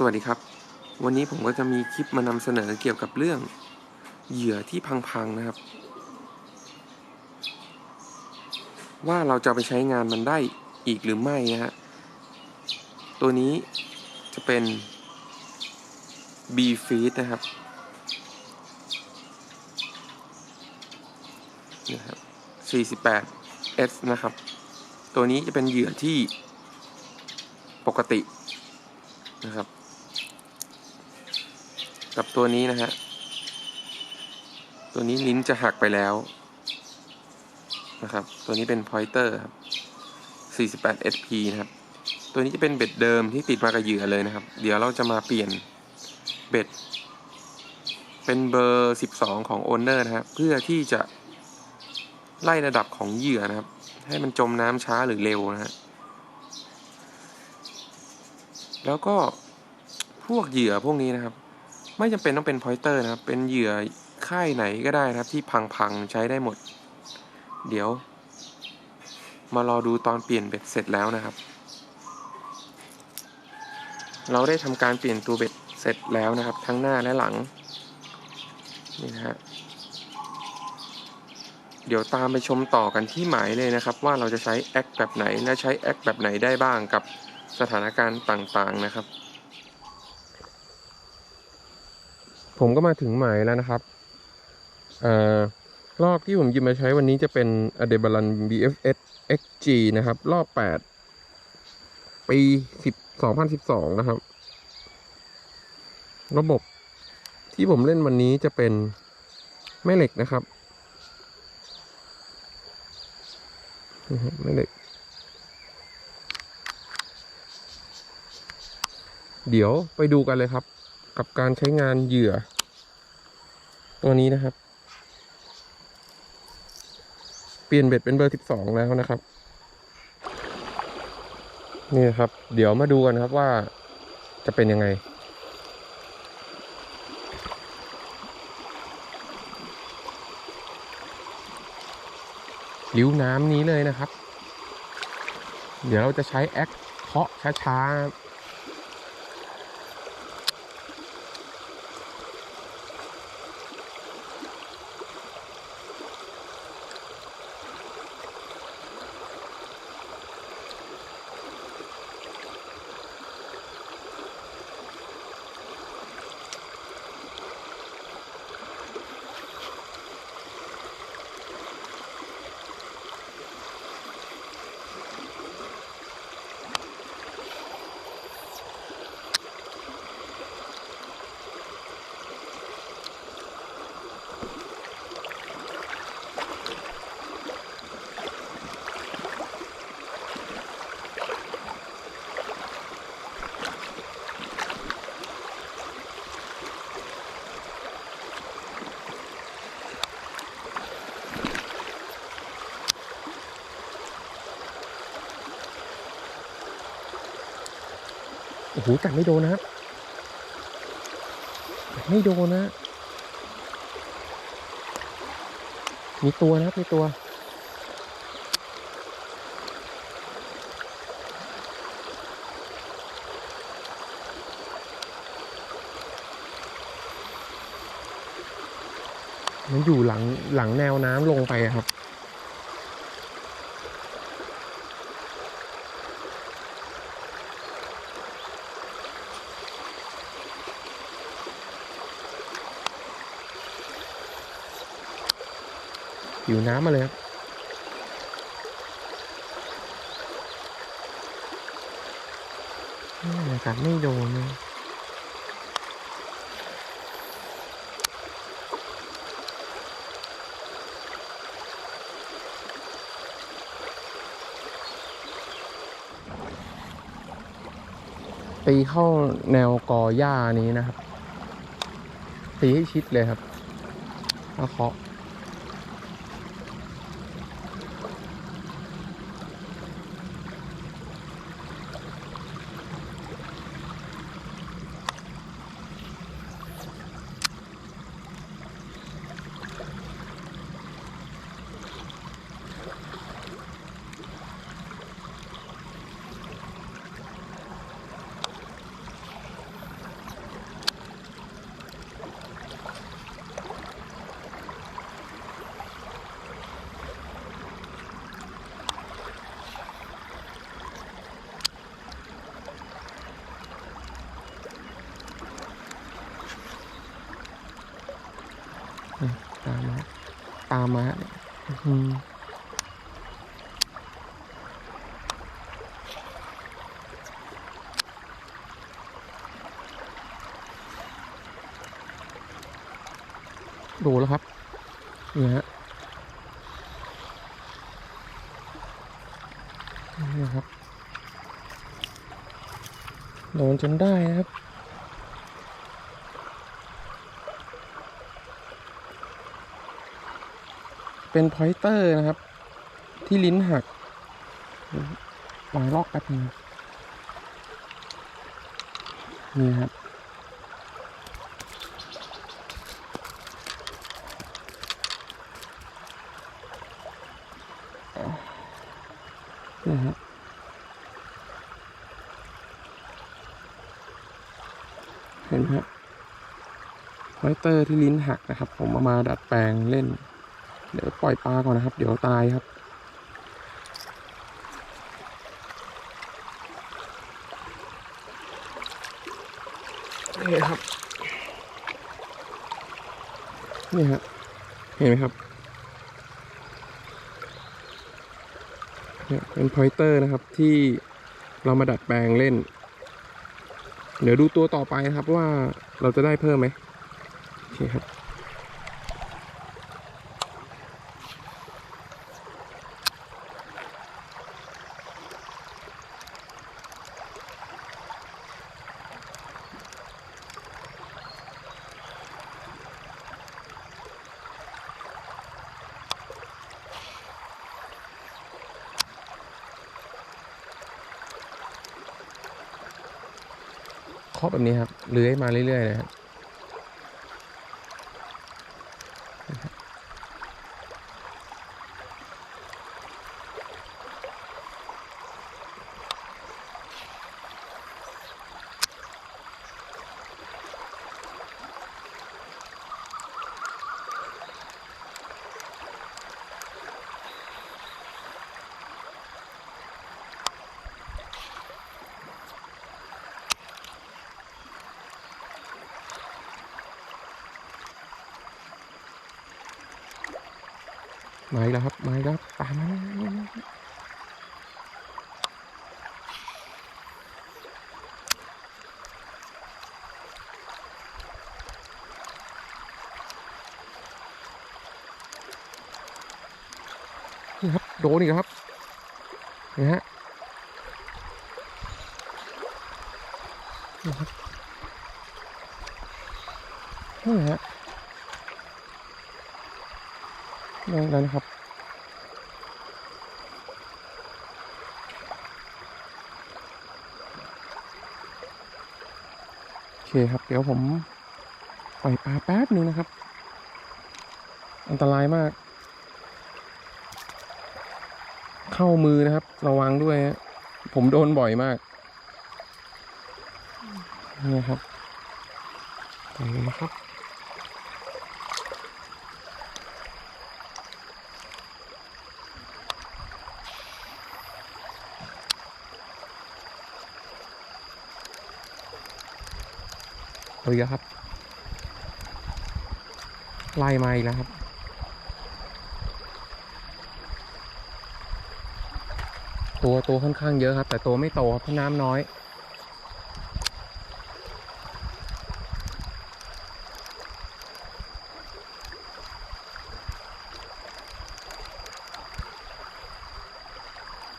สวัสดีครับ วันนี้ผมก็จะมีคลิปมานำเสนอเกี่ยวกับเรื่องเหยื่อที่พังๆนะครับ ว่าเราจะไปใช้งานมันได้อีกหรือไม่นะฮะตัวนี้จะเป็น B feed นะครับนะครับ48 S นะครับ ตัวนี้จะเป็นเหยื่อที่ปกตินะครับ กับตัวนี้นะฮะ ตัวนี้ลิ้นจะหักไปแล้วนะครับ ตัวนี้เป็นพอยเตอร์ครับ48 SP นะครับ ตัวนี้จะเป็นเบ็ดเดิมที่ติดมากับเหยื่อเลยนะครับ เดี๋ยวเราจะมาเปลี่ยนเบ็ด เป็นเบอร์ 12 ของโอนเนอร์นะครับ เพื่อที่จะไล่ระดับของเหยื่อนะครับ ให้มันจมน้ำช้าหรือเร็วนะฮะ แล้วก็พวกเหยื่อพวกนี้นะครับ ไม่จำเป็นต้องเป็นพอยเตอร์นะครับ เป็นเหยื่อค่ายไหนก็ได้นะครับ ที่พังๆใช้ได้หมด เดี๋ยว มารอดูตอนเปลี่ยนเบ็ดเสร็จแล้วนะครับ เราได้ทำการเปลี่ยนตัวเบ็ดเสร็จแล้วนะครับ ทั้งหน้าและหลังนี่นะฮะเดี๋ยวตามไปชมต่อกันที่หมายเลยนะครับ ว่าเราจะใช้แอคแบบไหนและใช้แอคแบบไหนได้บ้างกับสถานการณ์ต่างๆนะครับ ผมก็มาถึงหมายแล้วนะครับอ่อรอบที่ผมหยิบมาใช้วันนี้จะเป็น a d e b a l a n BFS XG นะครับ รอบ 8 ปี 10 2012 นะครับ ระบบที่ผมเล่นวันนี้จะเป็นแม่เหล็กนะครับแม่เหล็ก เดี๋ยวไปดูกันเลยครับ กับการใช้งานเหยื่อ ตัวนี้นะครับ เปลี่ยนเบ็ดเป็นเบอร์12แล้วนะครับ นี่ครับ เดี๋ยวมาดูกันครับว่าจะเป็นยังไงลิ้วน้ำนี้เลยนะครับ เดี๋ยวเราจะใช้แอคเคาะช้าๆ อ้โหกัดไม่โดนนะครับกัดไม่โดนนะ มีตัวนะครับมีตัว มันอยู่หลังหลังแนวน้ำลงไปครับ หิวน้ำมาเลยครับนี่นะครับไม่โดนเลยตีเข้าแนวกอหญ้านี้นะครับ ตีให้ชิดเลยครับแล้วเคาะามมาดนแล้วครับนี่ฮะนี่ครับโดนจนได้นะครับ เป็นพอยเตอร์นะครับ ที่ลิ้นหักวางลอกแป๊บนึงนี่ครับนี่ฮะเห็นไหมฮะพอยเตอร์ที่ลิ้นหักนะครับ ผมเอามาดัดแปลงเล่น เดี๋ยวปล่อยปลาก่อนนะครับ เดี๋ยวตายครับ นี่ครับ นี่ฮะเห็นไหมครับเนี่ยเป็นพอยเตอร์นะครับที่เรามาดัดแปลงเล่น เดี๋ยวดูตัวต่อไปนะครับว่าเราจะได้เพิ่มไหมโอเคครับ เคาะแบบนี้ครับเลื้อยมาเรื่อยๆเลยครับ มาอีกแล้วครับมาอีกแล้วตามมานี่ครับโดนอีกครับนี่ฮะนี่ครับนี่ฮะ ได้แล้วนะครับ โอเคครับ เดี๋ยวผมปล่อยปลาแป๊บหนึ่งนะครับ อันตรายมาก เข้ามือนะครับ ระวังด้วยฮะผมโดนบ่อยมากนี่ครับไปเลยนะครับ เอาอีกแล้วครับ ไล่มาอีกแล้วครับตัวตัวค่อนข้างเยอะครับ แต่ตัวไม่โตครับเพราะน้ำน้อย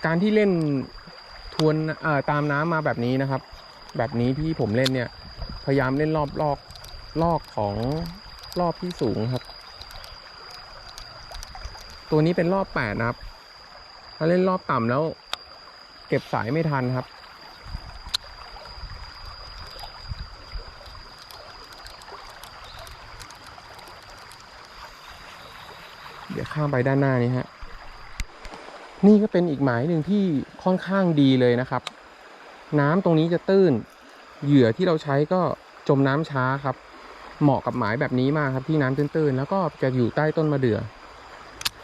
การที่เล่นทวนเอ่อตามน้ำมาแบบนี้นะครับ แบบนี้ที่ผมเล่นเนี่ย ยายามเล่นรอบลอกลอกของรอบที่สูงครับ ตัวนี้เป็นรอบแปดนะครับ ถ้าเล่นรอบต่ำแล้ว เก็บสายไม่ทันครับ เดี๋ยวข้ามไปด้านหน้านี้ฮะ นี่ก็เป็นอีกหมายหนึ่งที่ค่อนข้างดีเลยนะครับ น้ำตรงนี้จะตื้น เหยื่อที่เราใช้ก็จมน้ำช้าครับ เหมาะกับหมายแบบนี้มากครับที่น้ำตื้นๆ แล้วก็จะอยู่ใต้ต้นมะเดื่อ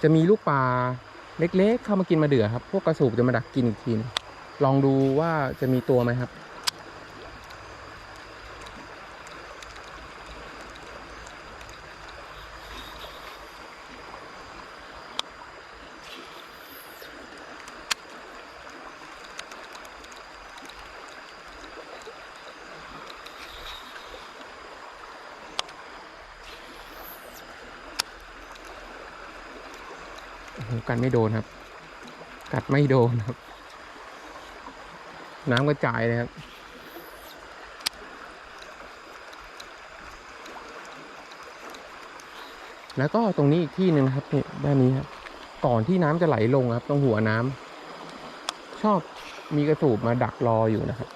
จะมีลูกปลาเล็กๆ เข้ามากินมะเดื่อครับ พวกกระสูบจะมาดักกินอีกทีนึงลองดูว่าจะมีตัวไหมครับ กัดไม่โดนครับ กัดไม่โดนครับ น้ำกระจายเลยครับแล้วก็ตรงนี้อีกที่หนึ่งนะครับนี่ด้านนี้ครับ ก่อนที่น้ำจะไหลลงครับ ตรงหัวน้ำชอบมีกระสูบมาดักรออยู่นะครับ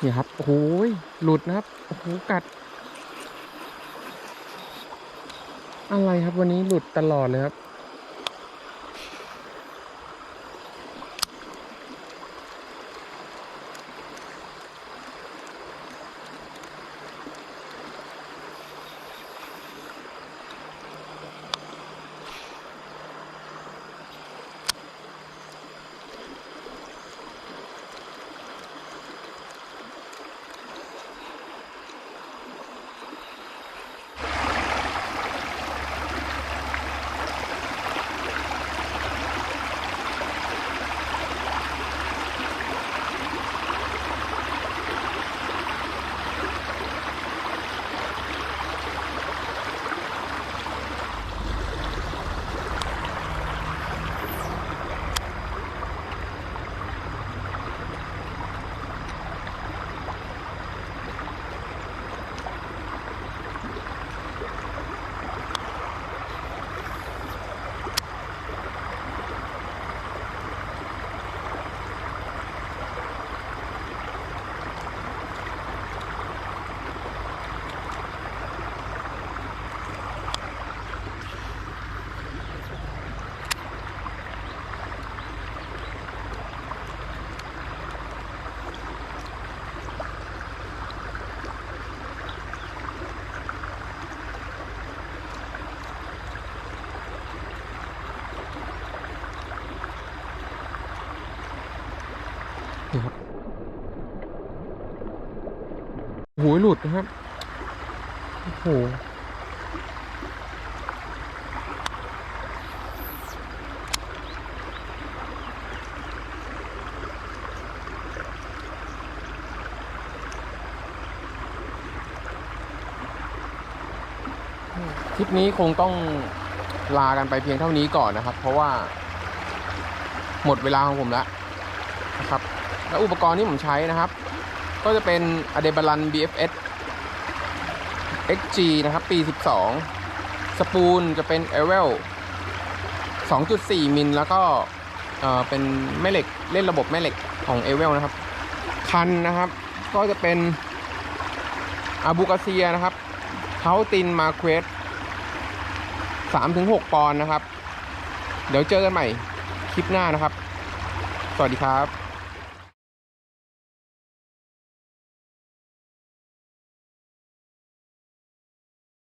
เนี่ยครับโอ้โหยหลุดนะครับโอ้โหกัด อะไรครับวันนี้หลุดตลอดเลยครับ โอ้โหหลุดนะครับ โอ้โหคลิปนี้คงต้องลากันไปเพียงเท่านี้ก่อนนะครับ เพราะว่าหมดเวลาของผมแล้วนะครับ และอุปกรณ์ที่ผมใช้นะครับ ก็จะเป็น a d e b a l a n BFS XG นะครับ ปี 12 สปูลจะเป็น e v e l 2.4 มิล แล้วก็เอ่อเป็นแม่เหล็กเล่นระบบแม่เหล็กของ e v e l นะครับ คันนะครับ ก็จะเป็นอาบูกาเซียนะครับเท้าตินมาเควส3-6 ปอนด์นะครับ เดี๋ยวเจอกันใหม่คลิปหน้านะครับ สวัสดีครับ